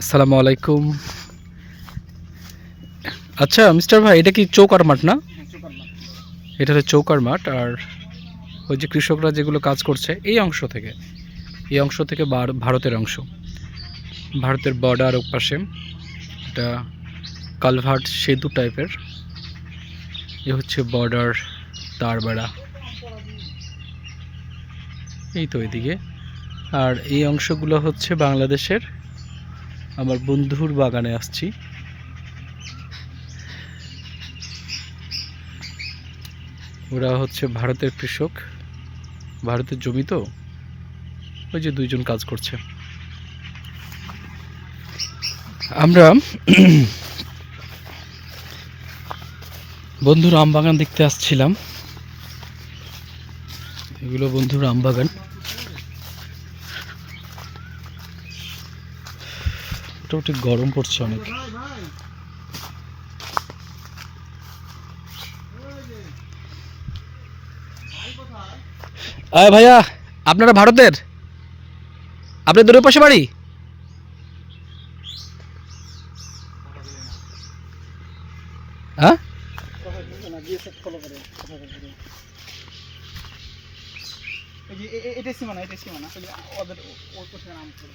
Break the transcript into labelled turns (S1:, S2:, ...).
S1: আসসালামু আলাইকুম। আচ্ছা মিস্টার ভাই, এটা কি চৌকার মাঠ না? এটা হচ্ছে চৌকার মাঠ, আর ওই যে কৃষকরা যেগুলো কাজ করছে, এই অংশ থেকে, এই অংশ থেকে ভারতের অংশ। ভারতের বর্ডার ও পাশে, এটা কালভার্ট সেতু টাইপের এ হচ্ছে বর্ডার তার বেড়া এই তো এদিকে। আর এই অংশগুলো হচ্ছে বাংলাদেশের আমার বন্ধুর বাগানে আসছি। ওরা হচ্ছে ভারতের কৃষক। ভারতের জমি তো? ওই যে দুইজন কাজ করছে। আমরা বন্ধুর আম বাগান দেখতে আসছিলাম। এগুলো বন্ধুর আম বাগান মোটামুটি গরম পড়ছে অনেক। আয় ভাইয়া, আপনারা ভারতের? আপনার দূরের পাশে বাড়ি? হ্যাঁ?
S2: এটা সীমানা এটা সীমানা। ওদের ওর নাম করে